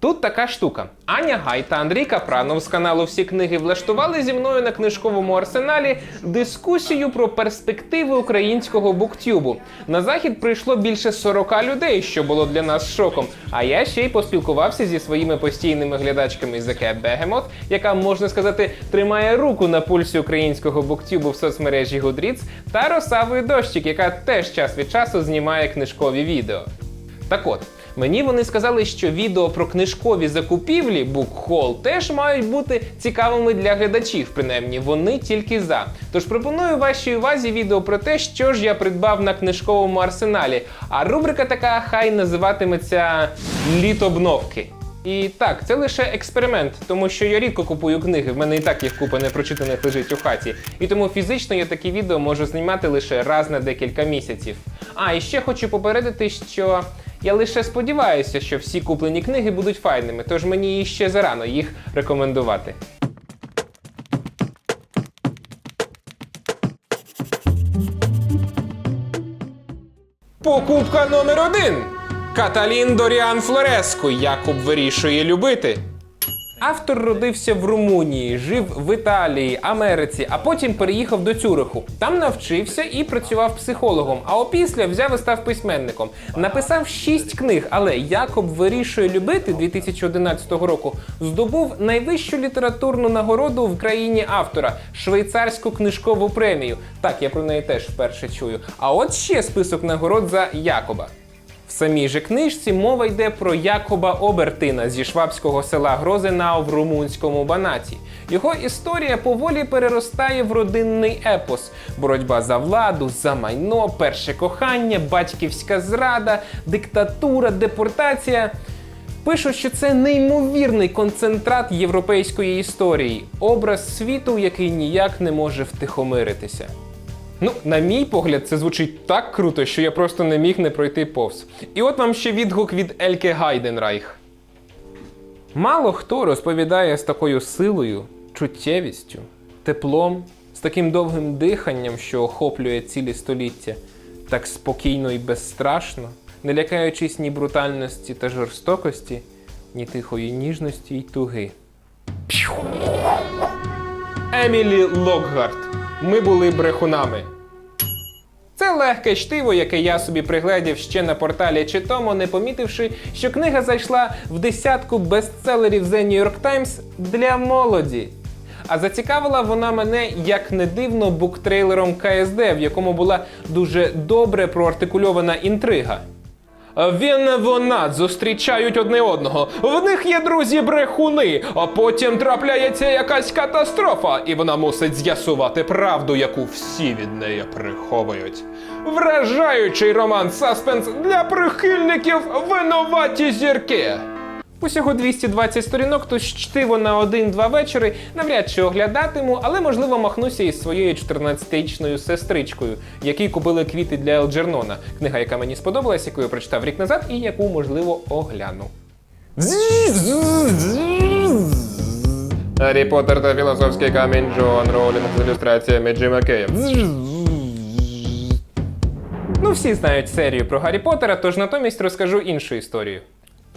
Тут така штука. Аня Гай та Андрій Капранов з каналу Всі книги влаштували зі мною на книжковому арсеналі дискусію про перспективи українського буктюбу. На захід прийшло більше 40 людей, що було для нас шоком. А я ще й поспілкувався зі своїми постійними глядачками The Cat Behemoth, яка можна сказати тримає руку на пульсі українського буктюбу в соцмережі Goodreads, та Росавою Дощик, яка теж час від часу знімає книжкові відео. Так от, мені вони сказали, що відео про книжкові закупівлі букхол теж мають бути цікавими для глядачів, принаймні вони тільки за. Тож пропоную вашій увазі відео про те, що ж я придбав на книжковому арсеналі. А рубрика така хай називатиметься Літобновки. І так, це лише експеримент, тому що я рідко купую книги. В мене і так їх купа непрочитаних лежить у хаті. І тому фізично я такі відео можу знімати лише раз на декілька місяців. А і ще хочу попередити, що я лише сподіваюся, що всі куплені книги будуть файними, тож мені ще зарано їх рекомендувати. Покупка номер один. Каталін Доріан Флореску. Якуб вирішує любити. Автор родився в Румунії, жив в Італії, Америці, а потім переїхав до Цюриху. Там навчився і працював психологом. А опісля взяв і став письменником. Написав шість книг, але Якоб вирішує любити 2011 року. Здобув найвищу літературну нагороду в країні автора швейцарську книжкову премію. Так, я про неї теж вперше чую. А от ще список нагород за Якоба. В самій же книжці мова йде про Якоба Обертина зі швабського села Грозенау в румунському Банаті. Його історія поволі переростає в родинний епос: боротьба за владу, за майно, перше кохання, батьківська зрада, диктатура, депортація. Пишуть, що це неймовірний концентрат європейської історії, образ світу, який ніяк не може втихомиритися. Ну, на мій погляд, це звучить так круто, що я просто не міг не пройти повз. І от вам ще відгук від Ельке Гайденрайх. Мало хто розповідає з такою силою, чуттєвістю, теплом, з таким довгим диханням, що охоплює цілі століття, так спокійно і безстрашно, не лякаючись ні брутальності та жорстокості, ні тихої ніжності й туги. Емілі Локгарт. Ми були брехунами. Це легке чтиво, яке я собі пригледів ще на порталі Читомо, не помітивши, що книга зайшла в десятку бестселерів The New York Times для молоді. А зацікавила вона мене, як не дивно, буктрейлером КСД, в якому була дуже добре проартикульована інтрига. Він вона зустрічають одне одного. В них є друзі брехуни, а потім трапляється якась катастрофа, і вона мусить з'ясувати правду, яку всі від неї приховують. Вражаючий роман Саспенс для прихильників винуваті зірки. Усього 220 сторінок, тож чтиво на один-два вечори навряд чи оглядатиму, але можливо махнуся із своєю 14-річною сестричкою, якій купили квіти для Елджернона. Книга, яка мені сподобалась, яку я прочитав рік назад, і яку можливо огляну. Гаррі Поттер та філософський камінь Джон Роулінг з ілюстраціями Джима Кея. Ну, всі знають серію про Гаррі Поттера, тож натомість розкажу іншу історію.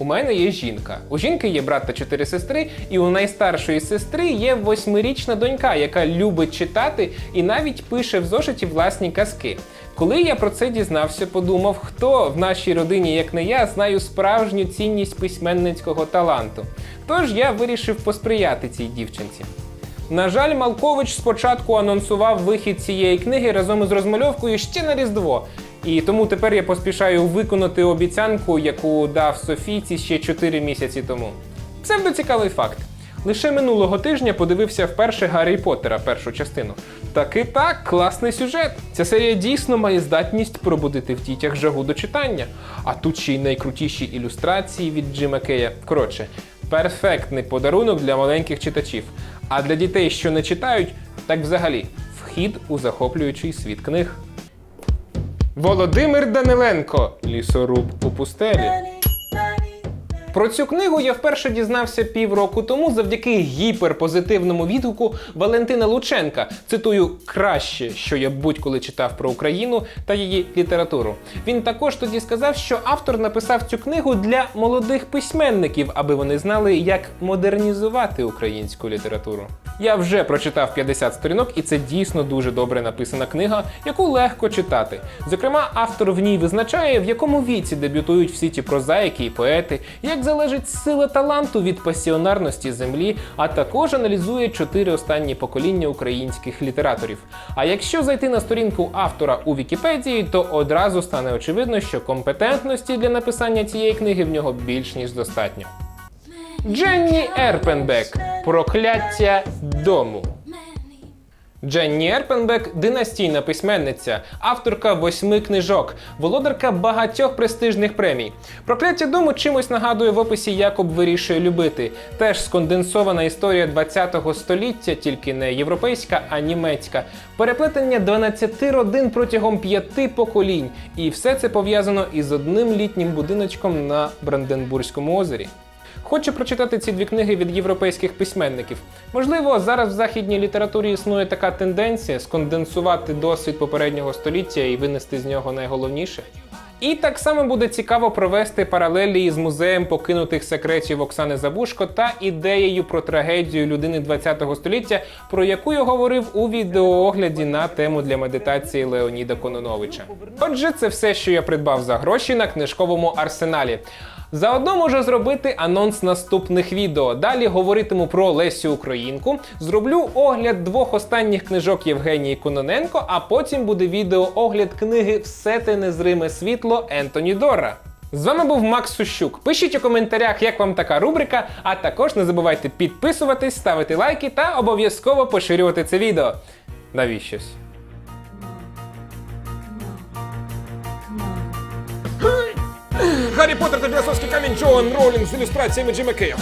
У мене є жінка. У жінки є брат та чотири сестри, і у найстаршої сестри є восьмирічна донька, яка любить читати і навіть пише в зошиті власні казки. Коли я про це дізнався, подумав, хто в нашій родині, як не я, знаю справжню цінність письменницького таланту. Тож я вирішив посприяти цій дівчинці. На жаль, Малкович спочатку анонсував вихід цієї книги разом із розмальовкою ще на Різдво. І тому тепер я поспішаю виконати обіцянку, яку дав Софійці ще 4 місяці тому. Псевдоцікавий факт. Лише минулого тижня подивився вперше Гаррі Поттера першу частину. Таки так, класний сюжет. Ця серія дійсно має здатність пробудити в дітях жагу до читання. А тут ще й найкрутіші ілюстрації від Джима Кея. Коротше, перфектний подарунок для маленьких читачів. А для дітей, що не читають, так взагалі вхід у захоплюючий світ книг. Володимир Даниленко, лісоруб у пустелі. Про цю книгу я вперше дізнався півроку тому завдяки гіперпозитивному відгуку Валентина Лученка. Цитую краще, що я будь-коли читав про Україну та її літературу. Він також тоді сказав, що автор написав цю книгу для молодих письменників, аби вони знали, як модернізувати українську літературу. Я вже прочитав 50 сторінок, і це дійсно дуже добре написана книга, яку легко читати. Зокрема, автор в ній визначає, в якому віці дебютують всі ті прозаїки і поети, як залежить сила таланту від пасіонарності землі, а також аналізує чотири останні покоління українських літераторів. А якщо зайти на сторінку автора у Вікіпедії, то одразу стане очевидно, що компетентності для написання цієї книги в нього більш ніж достатньо. Дженні Ерпенбек Прокляття дому. Дженні Ерпенбек династійна письменниця, авторка восьми книжок, володарка багатьох престижних премій. Прокляття дому чимось нагадує в описі Якоб вирішує любити. Теж сконденсована історія 20-го століття, тільки не європейська, а німецька. Переплетення 12 родин протягом п'яти поколінь. І все це пов'язано із одним літнім будиночком на Бранденбурзькому озері. Хочу прочитати ці дві книги від європейських письменників. Можливо, зараз в західній літературі існує така тенденція сконденсувати досвід попереднього століття і винести з нього найголовніше. І так само буде цікаво провести паралелі із музеєм покинутих секретів Оксани Забушко та ідеєю про трагедію людини ХХ століття, про яку я говорив у відеоогляді на тему для медитації Леоніда Кононовича. Отже, це все, що я придбав за гроші на книжковому арсеналі. Заодно можу зробити анонс наступних відео. Далі говоритиму про Лесю Українку. Зроблю огляд двох останніх книжок Євгенії Кононенко, а потім буде відеоогляд книги Все те незриме світло Ентоні Дора. З вами був Макс Сущук. Пишіть у коментарях, як вам така рубрика, а також не забувайте підписуватись, ставити лайки та обов'язково поширювати це відео. Навіщось. Поттер та філософський камінь Джоан Роулінг з ілюстраціями Джима Кея.